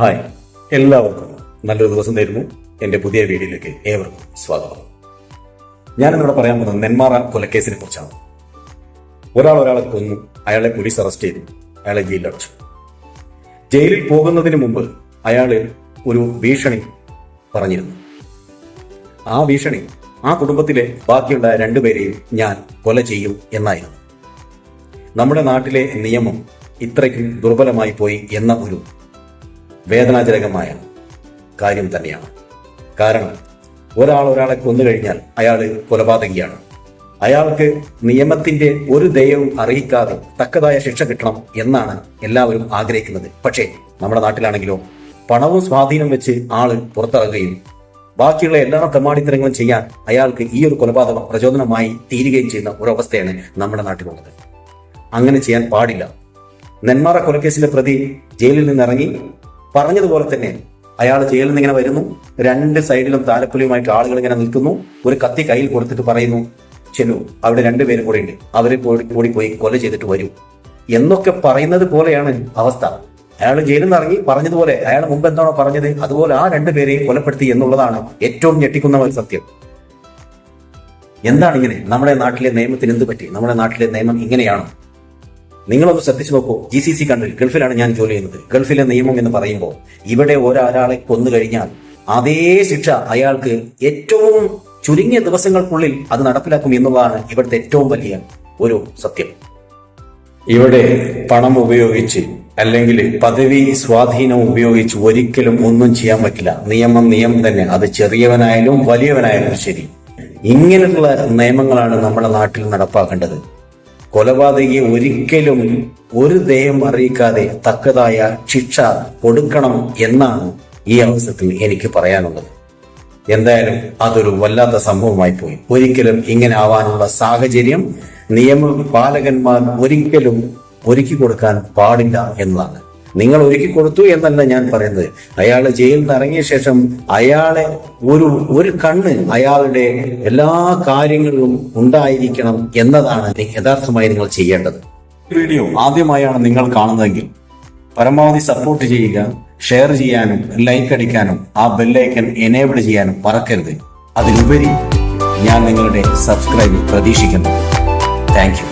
Hi എല്ലാവർക്കും നല്ലൊരു ദിവസം തരുന്നു എന്റെ പുതിയ വീഡിയോയിലേക്ക് ഏവർക്കും സ്വാഗതം. ഞാനിന്നിവിടെ പറയാൻ പോകുന്നത് നെന്മാറ കൊലക്കേസിനെ കുറിച്ചാണ്. ഒരാൾ ഒരാളെ കൊന്നു അയാളെ പോലീസ് അറസ്റ്റ് ചെയ്തു അയാളെ ജയിലിലടച്ചു ജയിലിൽ പോകുന്നതിന് മുമ്പ് അയാൾ ഒരു ഭീഷണി പറഞ്ഞിരുന്നു. ആ ഭീഷണി ആ കുടുംബത്തിലെ ബാക്കിയുള്ള രണ്ടുപേരെയും ഞാൻ കൊല ചെയ്യും എന്നായിരുന്നു. നമ്മുടെ നാട്ടിലെ നിയമം ഇത്രയ്ക്കും ദുർബലമായി പോയി എന്ന ഒരു വേദനാജനകമായ കാര്യം തന്നെയാണ്. കാരണം ഒരാൾ ഒരാളെ കൊന്നു കഴിഞ്ഞാൽ അയാൾ കൊലപാതകിയാണ്. അയാൾക്ക് നിയമത്തിന്റെ ഒരു ദയവും അറിയിക്കാതെ തക്കതായ ശിക്ഷ കിട്ടണം എന്നാണ് എല്ലാവരും ആഗ്രഹിക്കുന്നത്. പക്ഷേ നമ്മുടെ നാട്ടിലാണെങ്കിലോ പണവും സ്വാധീനം വെച്ച് ആൾ പുറത്തിറങ്ങുകയും ബാക്കിയുള്ള എല്ലാ പ്രമാണിത്തരങ്ങളും ചെയ്യാൻ അയാൾക്ക് ഈ ഒരു കൊലപാതകം പ്രചോദനമായി തീരുകയും ചെയ്യുന്ന ഒരവസ്ഥയാണ് നമ്മുടെ നാട്ടിലുള്ളത്. അങ്ങനെ ചെയ്യാൻ പാടില്ല. നെന്മാറ കൊലക്കേസിലെ പ്രതി ജയിലിൽ നിന്ന് ഇറങ്ങി പറഞ്ഞതുപോലെ തന്നെ അയാൾ ജയിലിൽ നിന്ന് ഇങ്ങനെ വരുന്നു. രണ്ട് സൈഡിലും താലപ്പൊലിയുമായിട്ട് ആളുകൾ ഇങ്ങനെ നിൽക്കുന്നു. ഒരു കത്തി കയ്യിൽ കൊടുത്തിട്ട് പറയുന്നു ചെല്ലു അവിടെ രണ്ടുപേരും കൂടെ ഉണ്ട്. അവരെ കൂടി പോയി കൊല ചെയ്തിട്ട് വരൂ. എന്നൊക്കെ പറയുന്നത് പോലെയാണ് അവസ്ഥ. അയാൾ ജയിലിൽ നിന്ന് ഇറങ്ങി പറഞ്ഞതുപോലെ അയാൾ മുമ്പ് എന്താണോ പറഞ്ഞത് അതുപോലെ ആ രണ്ടുപേരെയും കൊലപ്പെടുത്തി എന്നുള്ളതാണ് ഏറ്റവും ഞെട്ടിക്കുന്ന ഒരു സത്യം. എന്താണ് ഇങ്ങനെ? നമ്മുടെ നാട്ടിലെ നിയമത്തിന് എന്ത് പറ്റി? നമ്മുടെ നാട്ടിലെ നിയമം ഇങ്ങനെയാണോ. നിങ്ങളൊന്ന് ശ്രദ്ധിച്ചു നോക്കൂ. ജി സി സി കണ്ട്രി ഗൾഫിലാണ് ഞാൻ ജോലി ചെയ്യുന്നത്. ഗൾഫിലെ നിയമം എന്ന് പറയുമ്പോൾ ഇവിടെ ഒരാളെ കൊന്നു കഴിഞ്ഞാൽ അതേ ശിക്ഷ അയാൾക്ക് ഏറ്റവും ചുരുങ്ങിയ ദിവസങ്ങൾക്കുള്ളിൽ അത് നടപ്പിലാക്കും എന്നുള്ളതാണ് ഇവിടുത്തെ ഏറ്റവും വലിയ ഒരു സത്യം. ഇവിടെ പണം ഉപയോഗിച്ച് അല്ലെങ്കിൽ പദവി സ്വാധീനം ഉപയോഗിച്ച് ഒരിക്കലും ഒന്നും ചെയ്യാൻ പറ്റില്ല. നിയമം നിയമം തന്നെ. അത് ചെറിയവനായാലും വലിയവനായാലും ശരി. ഇങ്ങനെയുള്ള നിയമങ്ങളാണ് നമ്മുടെ നാട്ടിൽ നടപ്പാക്കേണ്ടത്. കൊലപാതകിയെ ഒരിക്കലും ഒരു ദയം അറിയിക്കാതെ തക്കതായ ശിക്ഷ കൊടുക്കണം എന്നാണ് ഈ അവസരത്തിൽ എനിക്ക് പറയാനുള്ളത്. എന്തായാലും അതൊരു വല്ലാത്ത സംഭവമായി പോയി. ഒരിക്കലും ഇങ്ങനെ ആവാനുള്ള സാഹചര്യം നിയമപാലകന്മാർ ഒരിക്കലും ഒരുക്കി കൊടുക്കാൻ പാടില്ല എന്നതാണ്. നിങ്ങൾ ഒരുക്കി കൊടുത്തു എന്നല്ല ഞാൻ പറയുന്നത്. അയാൾ ജയിലിൽ നിന്ന് ഇറങ്ങിയ ശേഷം അയാളെ ഒരു ഒരു കണ്ണ് അയാളുടെ എല്ലാ കാര്യങ്ങളിലും ഉണ്ടായിരിക്കണം എന്നതാണ് യഥാർത്ഥമായി നിങ്ങൾ ചെയ്യേണ്ടത്. വീഡിയോ ആദ്യമായാണ് നിങ്ങൾ കാണുന്നതെങ്കിൽ പരമാവധി സപ്പോർട്ട് ചെയ്യുക ഷെയർ ചെയ്യാനും ലൈക്ക് അടിക്കാനും ആ ബെല്ലൈക്കൻ എനേബിൾ ചെയ്യാനും മറക്കരുത്. അതിലുപരി ഞാൻ നിങ്ങളുടെ സബ്സ്ക്രൈബ് പ്രതീക്ഷിക്കുന്നു. താങ്ക്